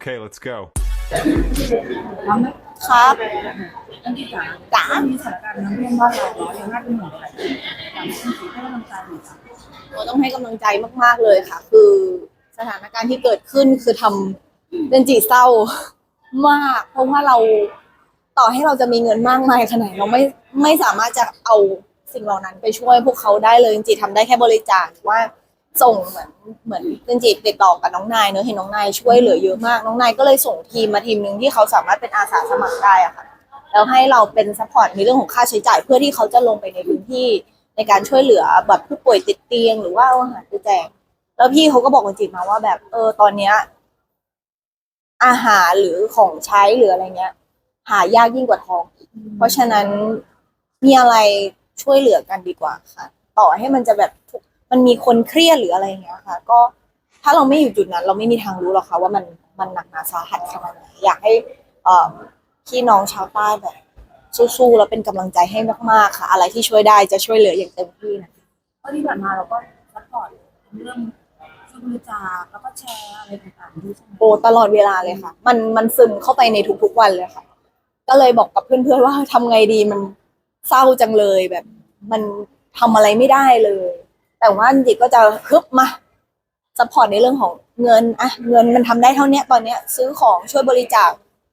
Okay, let's go. พร้อมไหมครับอันที่จ๋าจ๋ามีสถานการณ์น้ำท่วมบ้านเราเนาะยังน่าเป็นห่วงอะไรอยากให้คุณสีให้กำลังใจหน่อยจ้ะเราต้องให้กำลังใจมาก ๆ เลยค่ะ คือสถานการณ์ที่เกิดขึ้นคือทำเป็นจีเศร้ามาก เพราะว่าเราต่อให้เราจะมีเงินมากมายขนาดไหนเราไม่ไม่สามารถจะเอาสิ่งเหล่านั้นไปช่วยพวกเขาได้เลยจริงๆทำได้แค่บริจาคหรือว่า ส่งเหมือนเหมือนจริงๆติดต่อกับน้องนายเนอะเห็นน้องนายช่วยเหลือเยอะมากน้องนายก็เลยส่งทีมมาทีมหนึ่งที่เขาสามารถเป็นอาสาสมัครได้อะค่ะแล้วให้เราเป็นซัพพอร์ตในเรื่องของค่าใช้จ่ายเพื่อที่เขาจะลงไปในพื้นที่ในการช่วยเหลือแบบผู้ป่วยติดเตียงหรือว่าเอาอาหารไปแจกแล้วพี่เขาก็บอกจริงๆมาว่าแบบเออตอนเนี้ยอาหารหรือของใช้หรืออะไรเงี้ย หายากยิ่งกว่าทอง เพราะฉะนั้นมีอะไรช่วยเหลือกันดีกว่าค่ะ ต่อให้มันจะแบบทุก มันมีคนเครียดหรืออะไรเงี้ยค่ะ ก็ถ้าเราไม่อยู่จุดนั้น เราไม่มีทางรู้หรอกค่ะว่ามันมันหนักหนาสาหัสขนาดไหนอยากให้เอ่อพี่น้องชาวใต้แบบสู้ๆแล้วเป็นกำลังใจให้มากๆค่ะ อะไรที่ช่วยได้จะช่วยเหลืออย่างเต็มที่นะเพราะที่ผ่านมาเราก็ซัพพอร์ตเรื่องช่วยบริจาคแล้วก็แชร์อะไรต่างๆด้วยใช่ไหมโอ้ตลอดเวลาเลยค่ะ มันมันซึมเข้าไปในทุกๆวันเลยค่ะ ก็เลยบอกกับเพื่อนๆว่าทำไงดีมันเศร้าจังเลยแบบ มันทำอะไรไม่ได้เลย แต่ว่าจริงๆก็จะฮึบมาสปอร์ตในเรื่องของเงินอะเงินมันทำได้เท่าเนี้ยตอนเนี้ยซื้อของช่วยบริจาค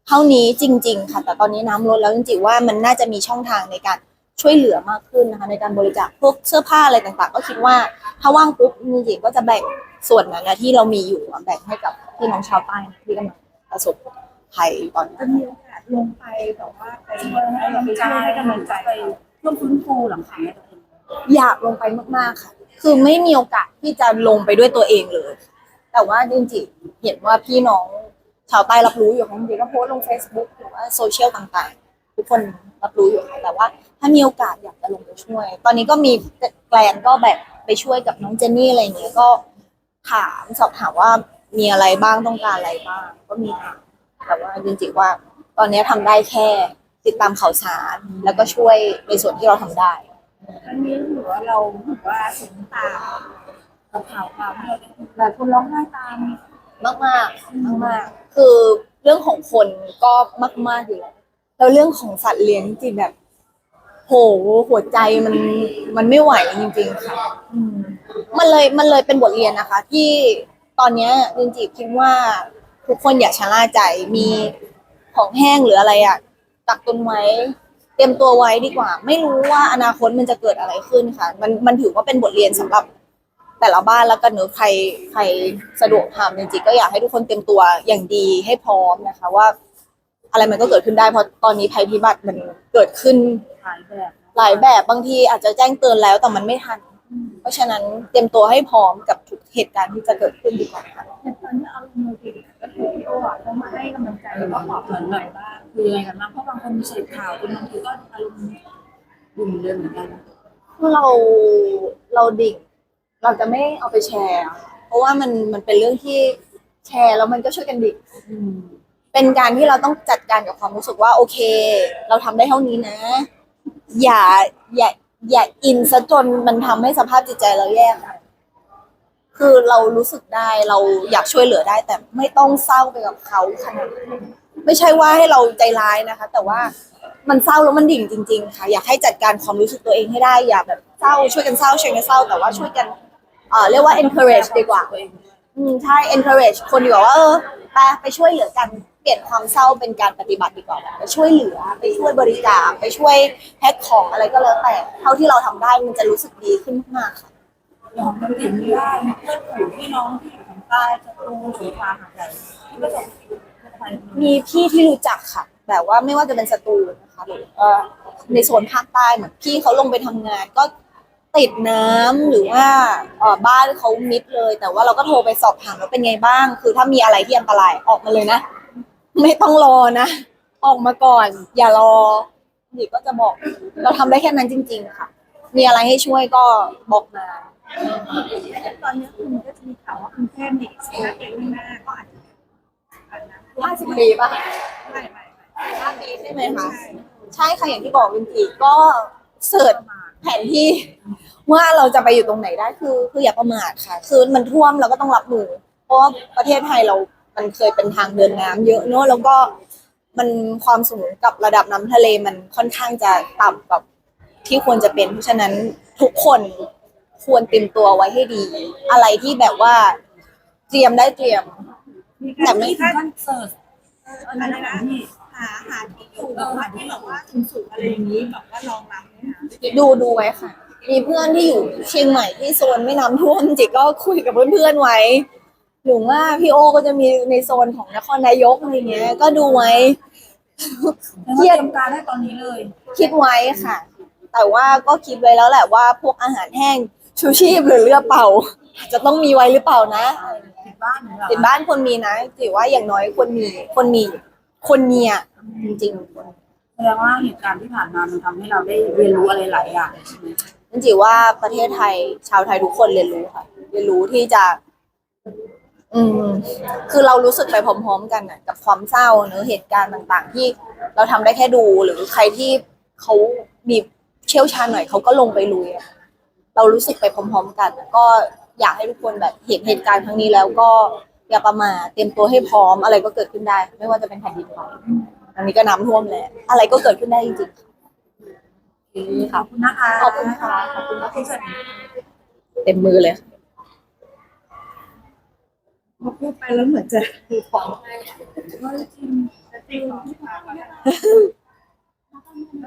เท่านี้จริง ๆ ค่ะ แต่ตอนนี้น้ำลดแล้วจริงๆว่ามันน่าจะมีช่องทางในการช่วยเหลือมากขึ้นนะคะ ในการบริจาคพวกเสื้อผ้าอะไรต่างๆ ก็คิดว่าถ้าว่างปุ๊บจริงๆก็จะแบ่งส่วนนั้นนะที่เรามีอยู่อะแบ่งให้กับพี่น้องชาวใต้นะที่กำลังประสบภัยตอนนี้จะมีโอกาสลงไปแบบว่าไปช่วยให้กำลังใจให้กำลังใจไปร่วมฟื้นฟูหลังคาตัวเองอยากลงไปมากๆค่ะ คือไม่มีโอกาสที่จะลงไปด้วยตัวเองเลย แต่ว่าจริงๆเห็นว่าพี่น้องชาวใต้รับรู้อยู่ค่ะจริงๆก็โพสต์ลง Facebook หรือว่าโซเชียลต่างๆ ทุกคนรับรู้อยู่ค่ะแต่ว่า ถ้ามีโอกาสอยากจะลงไปช่วย ตอนนี้ก็มีแกลนก็แบบไปช่วยกับน้องเจนนี่อะไรเงี้ยก็ถามสอบถามว่ามีอะไรบ้างต้องการอะไรบ้าง ก็มีถามแต่ว่าจริงๆว่า ตอนนี้ทำได้แค่ติดตามข่าวสารแล้วก็ช่วยในส่วนที่เราทำได้ อันนี้ถือว่าเราถือว่าถึงตากับข่าวข่าวที่เราได้หลายคนร้องไห้ตาม มากมากมากมากๆคือเรื่องของคนก็มากมากๆอยู่แล้วแล้วเรื่องของสัตว์เลี้ยงจริงๆแบบ โหหัวใจมันมันไม่ไหวจริง ๆ ค่ะ อืม มันเลยมันเลยเป็นบทเรียนนะคะ ที่ตอนเนี้ยจริงๆคิดว่า ทุกคนอย่าชะล่าใจมีของแห้งหรืออะไรอะตักตุนไว้ เตรียมตัวไว้ดีกว่า ไม่รู้ว่าอนาคตมันจะเกิดอะไรขึ้นค่ะ มันมันถือว่าเป็นบทเรียนสำหรับแต่ละบ้านแล้วกันเนอะใครใครสะดวกทำจริงๆก็อยากให้ทุกคนเตรียมตัวอย่างดีให้พร้อมนะคะว่า อะไรมันก็เกิดขึ้นได้เพราะตอนนี้ภัยพิบัติมันเกิดขึ้นหลายแบบหลายแบบบางทีอาจจะแจ้งเตือนแล้วแต่มันไม่ทัน เพราะฉะนั้นเตรียมตัวให้พร้อมกับทุกเหตุการณ์ที่จะเกิดขึ้นดีกว่าค่ะตอนนี้เอามือถือ ก็คือพี่โอ้อะเขามาให้กำลังใจแล้วก็ปลอบหน่อยบ้างคือยังไงกันบ้างเพราะบางคนเสพข่าวจนบางทีก็อารมณ์ดิ่งเลยเหมือนกันคือเราเราดิ่งเราจะไม่เอาไปแชร์อะเพราะว่ามันมันเป็นเรื่องที่แชร์แล้วมันก็ช่วยกันดิ่ง อืม เป็นการที่เราต้องจัดการกับความรู้สึกว่า โอเค เราทำได้เท่านี้นะ อย่าอย่าอย่าอินซะจนมันทำให้สภาพจิตใจเราแย่ค่ะ คือเรารู้สึกได้เราอยากช่วยเหลือได้ แต่ไม่ต้องเศร้าไปกับเขาขนาดนั้นไม่ใช่ว่าให้เราใจร้ายนะคะ แต่ว่ามันเศร้าแล้วมันดิ่งจริง ๆ ค่ะ อยากให้จัดการความรู้สึกตัวเองให้ได้ อย่าแบบเศร้าช่วยกันเศร้าช่วยกันเศร้า แต่ว่าช่วยกันเอ่อเรียกว่า encourage ดีกว่าตัวเองอืมใช่ encourage คนดีกว่าว่าเออไปไปช่วยเหลือกันเปลี่ยนความเศร้าเป็นการปฏิบัติดีกว่าไปช่วยเหลือไปช่วยบริจาคไปช่วยแพ็คของอะไรก็แล้วแต่ เท่าที่เราทำได้มันจะรู้สึกดีขึ้นมากๆค่ะ อย่างของติ๋มมีว่ามีเพื่อนฝูงพี่น้องที่อยู่ทางใต้จะตูสงขลาหาดใหญ่ที่ประสบมีพี่ที่รู้จักค่ะ แบบว่าไม่ว่าจะเป็นสตูนะคะหรือเอ่อในโซนภาคใต้เหมือนพี่เขาลงไปทำงานก็ติดน้ำหรือว่าบ้านเขามิดเลย แต่ว่าเราก็โทรไปสอบถามว่าเป็นไงบ้าง คือถ้ามีอะไรที่อันตรายออกมาเลยนะ ไม่ต้องรอนะ ออกมาก่อน อย่ารอหญิก็จะบอก เราทำได้แค่นั้นจริง ๆ ค่ะ มีอะไรให้ช่วยก็บอกมา ตอนนี้คุณก็จะมีข่าวว่าคุณแค่เด็กสิบห้าปีข้างหน้าก็อาจจะอาจจะห้าสิบปีป่ะไม่ไม่ไม่ห้าปีใช่ไหมคะใช่ค่ะอย่างที่บอกวินจีก็เสิร์ชแผนที่ว่าเราจะไปอยู่ตรงไหนได้คือคืออย่าประมาทค่ะ คือมันท่วมเราก็ต้องรับมือ เพราะว่าประเทศไทยเรา มันเคยเป็นทางเดินน้ำเยอะเนอะแล้วก็มันความสูงกับระดับน้ำทะเลมันค่อนข้างจะต่ำกับที่ควรจะเป็น เพราะฉะนั้นทุกคน ควรเตรียมตัวไว้ให้ดี อะไรที่แบบว่าเตรียมได้เตรียม แต่ไม่ขั้นเสิร์ชอะไรนะพี่หาหาที่อยู่แบบว่าที่แบบว่าสูงๆอะไรอย่างนี้แบบว่ารองรับไหมคะดูดูไว้ค่ะ มีเพื่อนที่อยู่เชียงใหม่ที่โซนไม่น้ำท่วมจิก็คุยกับเพื่อนๆไว้หรือว่าพี่โอก็จะมีในโซนของนครนายกอะไรเงี้ย ก็ดูไว้เทียมการได้ตอนนี้เลย คิดไว้ค่ะ แต่ว่าก็คิดไว้แล้วแหละว่าพวกอาหารแห้ง ชูชีพหรือเรือเป่า จะต้องมีไว้หรือเปล่านะติดบ้านเหรอติดบ้านควรมีนะถือว่าอย่างน้อยควรมีควรมีควรมีอะจริงๆแสดงว่าเหตุการณ์ที่ผ่านมามันทำให้เราได้เรียนรู้อะไรหลายอย่างใช่ไหมนั่นจิว่าประเทศไทยชาวไทยทุกคนเรียนรู้ค่ะ เรียนรู้ที่จะ อืม คือเรารู้สึกไปพร้อม ๆ กันน่ะ กับความเศร้าเนอะเหตุการณ์ต่าง ๆ ที่เราทำได้แค่ดูหรือใครที่เขามีเชี่ยวชาญหน่อยเขาก็ลงไปลุยอะ เรารู้สึกไปพร้อมๆกัน ก็อยากให้ทุกคนแบบเห็นเหตุการณ์ครั้งนี้แล้วก็อย่าประมาทเตรียมตัวให้พร้อมอะไรก็เกิดขึ้นได้ ไม่ว่าจะเป็นแผ่นดินไหวอันนี้ก็น้ำท่วมแหละอะไรก็เกิดขึ้นได้จริงๆขอบคุณนะคะขอบคุณค่ะขอบคุณที่สุดเต็มมือเลย พอพูดไปแล้วเหมือนจะมีของก็จริงจริงที่พาไปแล้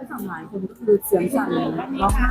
วสำหรับคนก็คือเสียงสั่นเลยร้องไห้